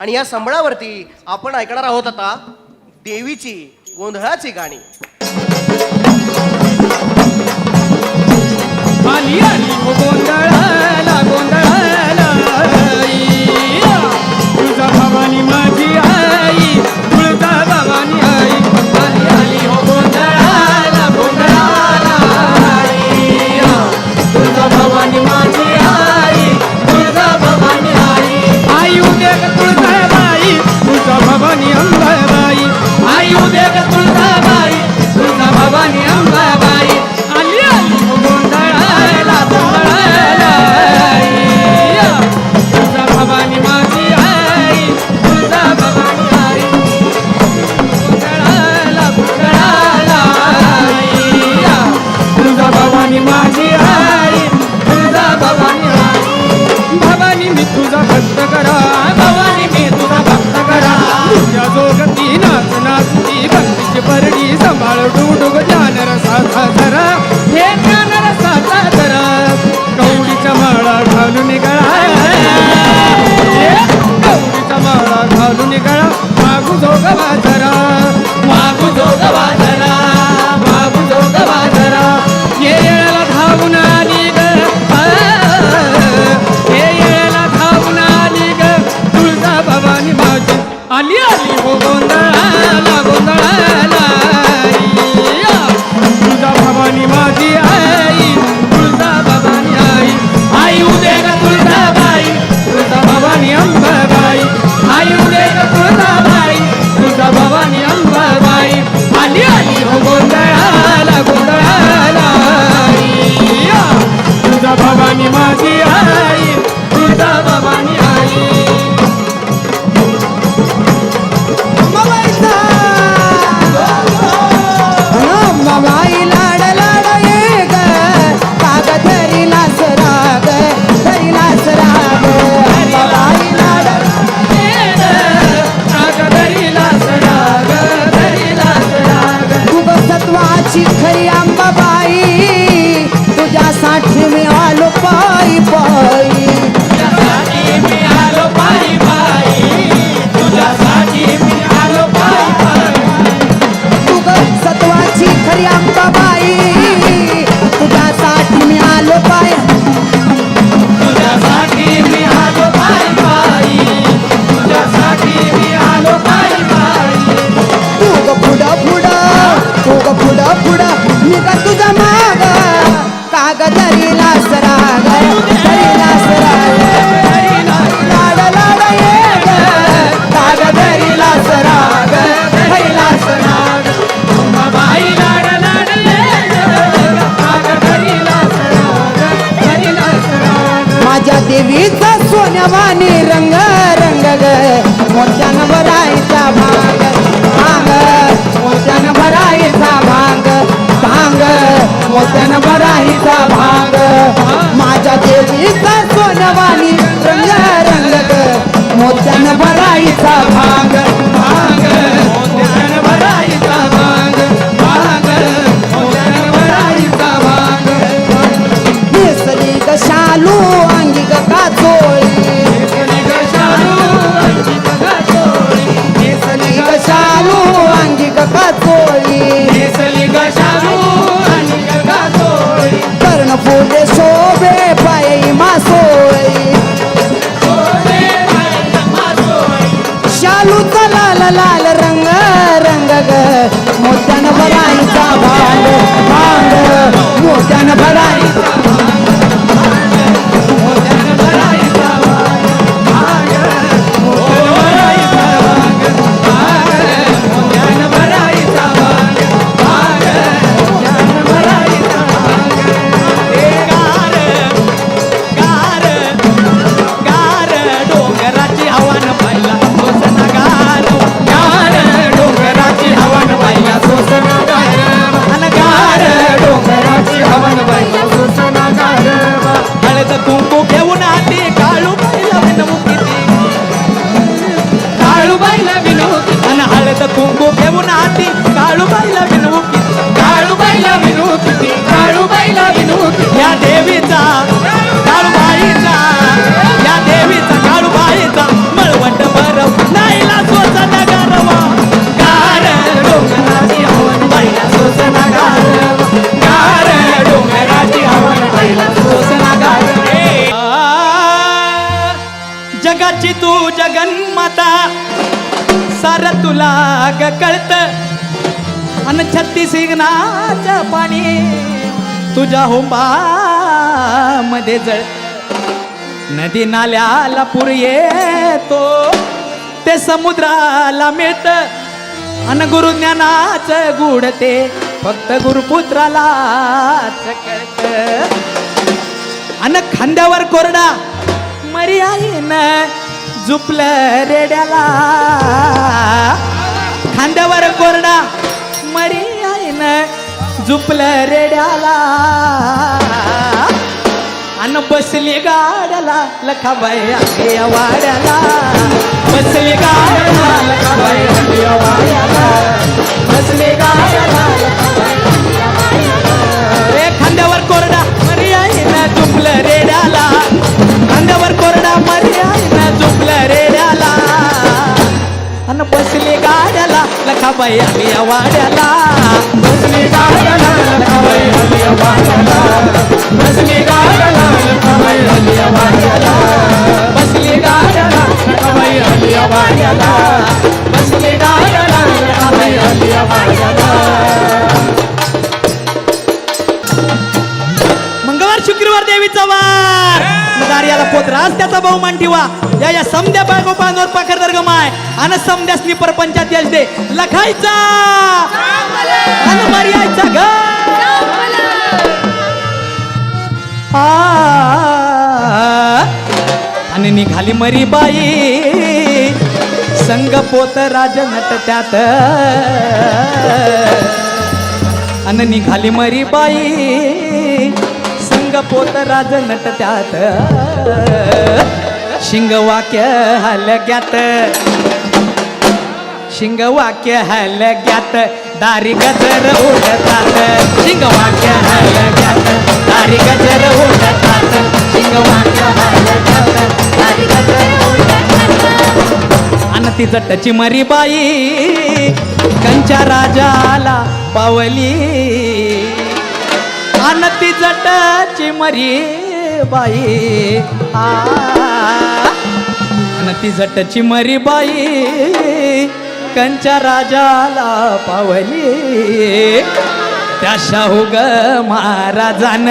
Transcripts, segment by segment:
आणि या संबळावरती आपण ऐकणार आहोत आता देवीची गोंधळाची गाणी. आली आली हो गोंधळा. Para tu. ஞானவானி ரங்கா अन सिग्नाच्या पाणी तुझ्या होंबा मध्ये जळत नदी नाल्याला पूर येतो ते समुद्राला मिळत. अन गुरुज्ञानाच गुड ते फक्त गुरुपुत्राला अन खांद्यावर कोरडा मरी आईन झुपल रेड्याला. खांद्यावर कोरडा मरी झुपलं रेड्याला. अन बसली गाड्याला लखाबाई आहे वाड्याला. बसली गाड्याला लखाबाई आहे वाड्याला. बसली गाड्याला रे खांद्यावर कोरडा मरी आहे ना झुपलं रेड्याला. खांद्यावर कोरडा मरी आहे ना झुपलं रेड्याला. अन बसली गाड्याला लखाबाई आम्ही वाड्याला. ठेवा. या या समद्या बागोबांवर पाखर दर्गमाय आणि समद्यासनी परपंचात यश दे लखायचा. आणि मर्यायचा ग. आणि निघाली मरी बाई. संग पोत राज नट त्यात. अन निघाली मरी बाई. संग पोत राज नट शिंगवाक्य शिंग वाक्य हलग्यात. शिंग वाक्य हलग्यात दारी गजर उडतात. शिंग वाक्य हलग्यात दारी गजर उडतात. शिंगवाक्य हलग्यात दारी गजर अन ती जट्टची मरी बाई कंचा राजाला पावली. आणि ती जटाची मरी बाई. आ. ती जटाची मरी बाई कंच्या राजाला पावली. त्या शाहू ग महाराजान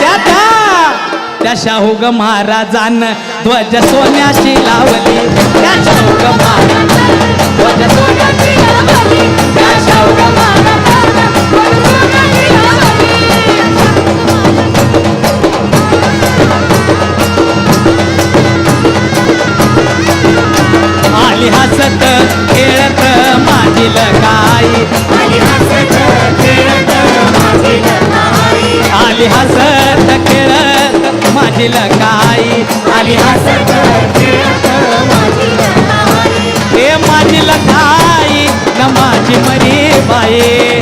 त्या त्या त्या शाहू ग महाराजान ध्वज सोन्याशी लावली. त्या शाहू ग ध्वज सोन्याशी लावली. त्या शाहू आली हसत खेळत माझी लगाई आली हसत खेळत माझी लगाई आली हसत हे माझी लगाई न माझी मरी बाई.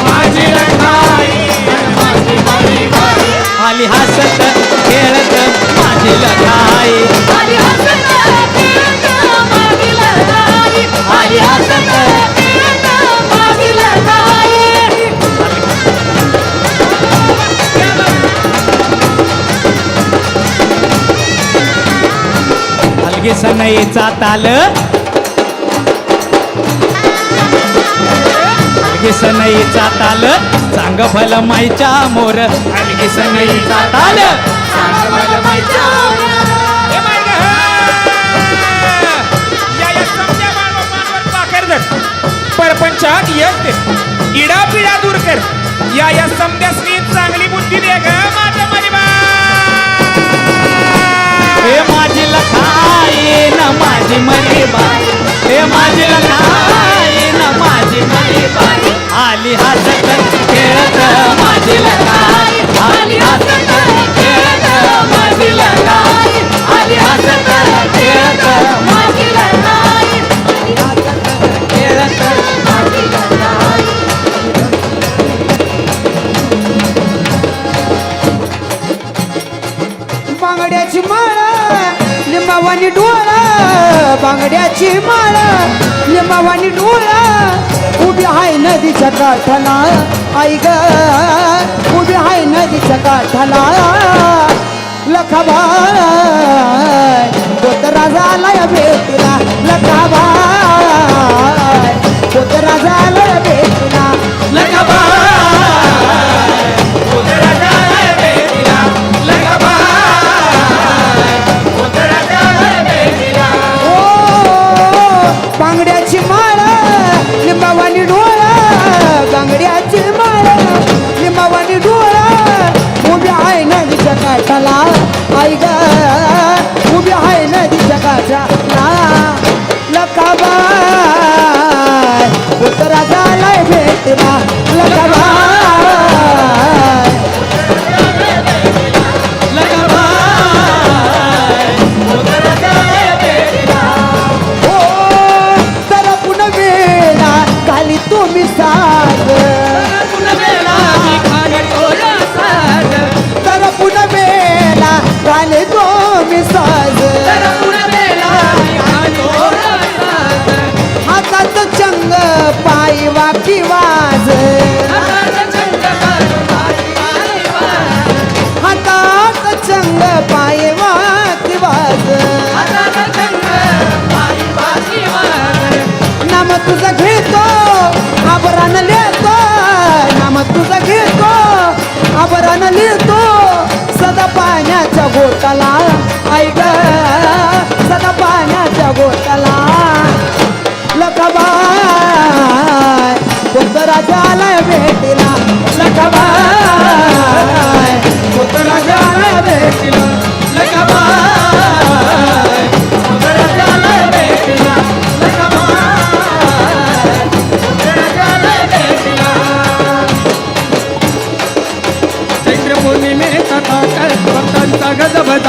हलगी सनईचा ताल सनईचा ताल चांग फल मायच्या मोर. हलगी सनईचा ताल चांग फल मायच्या आली लिंबावानी डोळा बांगड्याची माळ. लिंबावानी डोळा उभी हाय नदीच्या काठाला. आई ग उभी हाय नदीच्या काठाला. लखाबाय पोतरा झालाय भेटीला. लखाबाय पोतरा झालाय भेटीला. लखाबाय तो सदा पाण्याच्या गोटाला ऐक सदा पाण्याच्या गोटाला लखबाय पुतराजाला भेटिला. लखबाय पुतराजाला भेटिला. लखबाय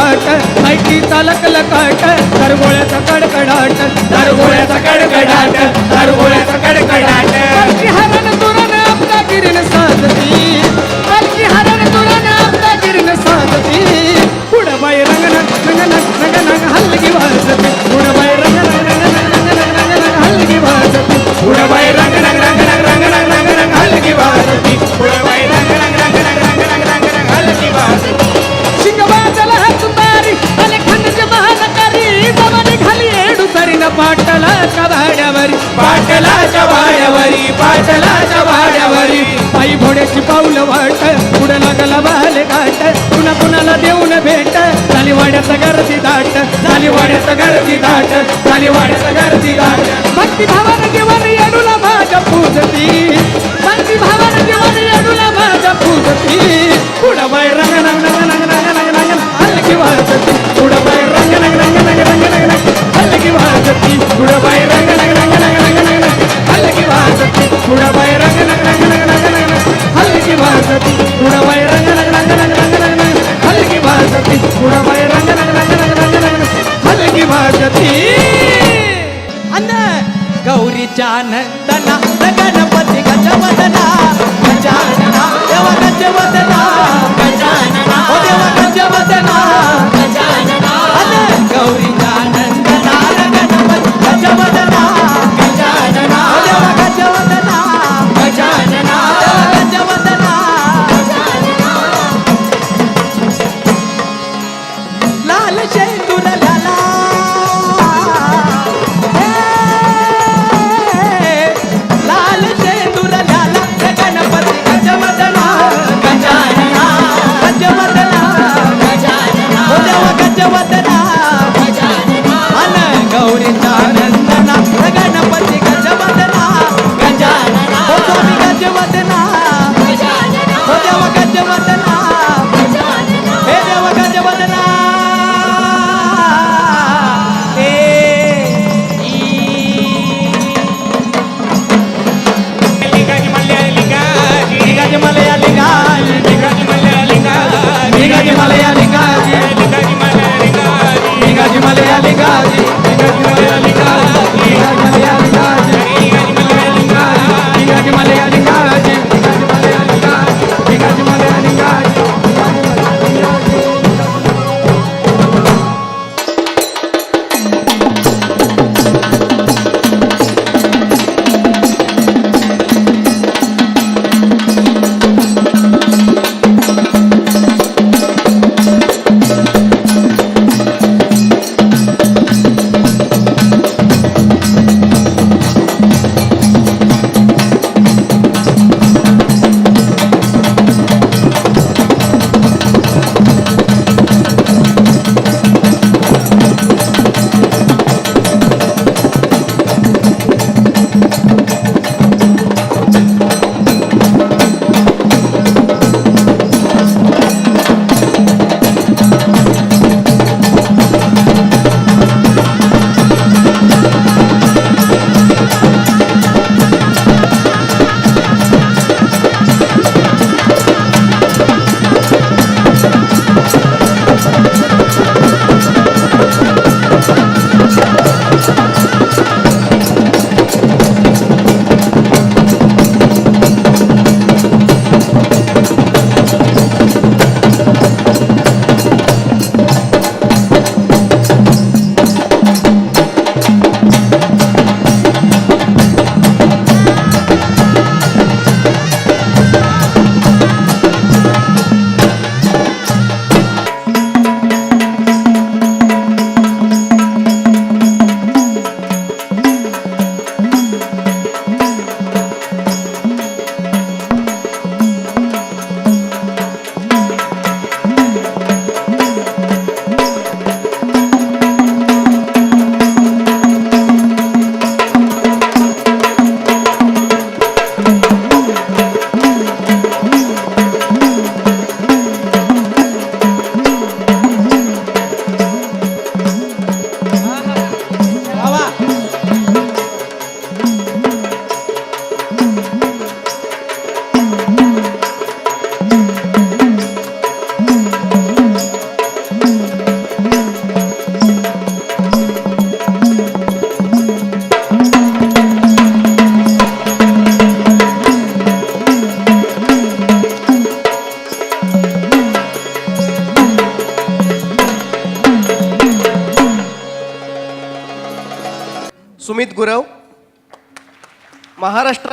कडकडाट ऐकी चालक लकाट हरगोळ्याचा कडकडाट दरगोळ्याचा कडकडाट दरगोळ्याचा कडकडाट Bye. किरण रंग रंग बाई रंग पाटलाच्या भाड्यावरी पाटलाच्या भाड्यावरी पाटलाच्या भाड्यावरी आई घोड्याची पाऊलं वाट पुढे लागला बाले घाट कुणा कुणाला देऊन भेट झाली वाड्याचा गर्दी दाट झाली वाड्याचा गर्दी दाट झाली वाड्याचा गर्दी दाट भक्ती भावानं जीवन येडूला माझ्या पूजती भक्ती भावानं जीवन येडूला माझ्या पूजती पुढं बाई रंग रंग रंग रंग रंग रंग रंग हलकी वाजती वाजती बाई रंग रंग रंग रंग रंग रंग रंग हलकी वाजती बाई रंग रंग रंग रंग रंग रंग रंग वाजती बाई रंग रंग रंग रंग रंग रंग रंग वाजती रंग रंग रंग रंग रंग रंग की वाजती अन्न गौरीच्या नंदना गणपती गजवदना गजानना देवा गजवदना गजानना ओ देवा गजानना अन्न गौरीच्या नंदना jalan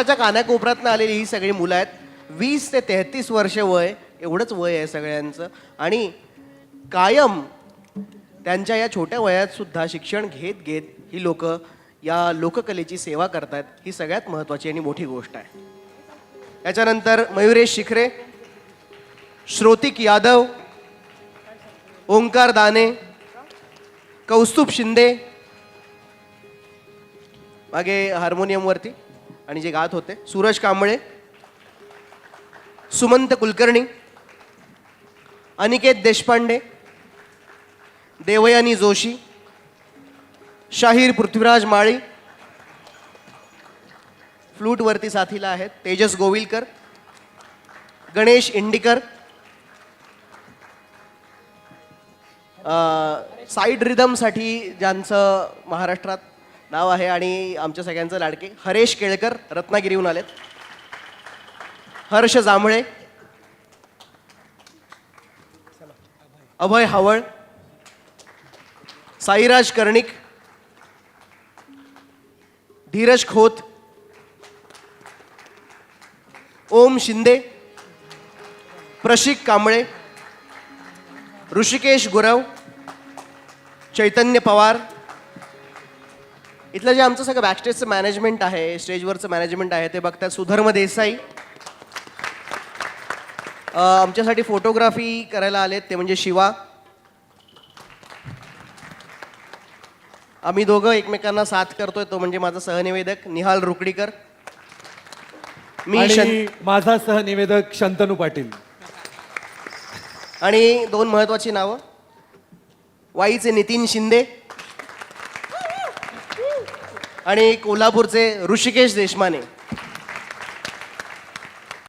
महाराष्ट्राच्या कानाकोपऱ्यातनं आलेली ही सगळी मुलं आहेत. वीस ते तेहतीस वर्ष वय एवढंच वय आहे सगळ्यांचं. आणि कायम त्यांच्या या छोट्या वयात सुद्धा शिक्षण घेत घेत ही लोक या लोककलेची सेवा करतात ही सगळ्यात महत्त्वाची आणि मोठी गोष्ट आहे. त्याच्यानंतर मयुरेश शिखरे श्रोतिक यादव ओंकार दाने कौस्तुभ शिंदे मागे हार्मोनियमवरती आणि जे गात होते सूरज कांबळे सुमंत कुलकर्णी अनिकेत देशपांडे देवयानी जोशी शाहीर पृथ्वीराज माळी फ्लूटवरती साथीला आहेत तेजस गोविलकर गणेश इंडिकर साईड रिदमसाठी ज्यांचं महाराष्ट्रात नाव आहे आणि आमच्या सगळ्यांचं लाडके. हरेश केळकर रत्नागिरीहून आलेत. हर्ष जांभळे. अभय हावळ. साईराज कर्णिक. धीरज खोत. ओम शिंदे. प्रशिक कांबळे. ऋषिकेश गुरव. चैतन्य पवार. इथलं जे आमचं सगळं बॅकस्टेजचं मॅनेजमेंट आहे स्टेजवरचं मॅनेजमेंट आहे ते बघतात सुधर्म देसाई. आमच्यासाठी फोटोग्राफी करायला आलेत ते म्हणजे शिवा. आम्ही दोघं एकमेकांना साथ करतोय तो म्हणजे माझा सहनिवेदक निहाल रुकडीकर. मी माझा सहनिवेदक शंतनू पाटील. आणि दोन महत्वाची नावं. वाईचे नितीन शिंदे आणि कोल्हापूरचे ऋषिकेश देशमाने.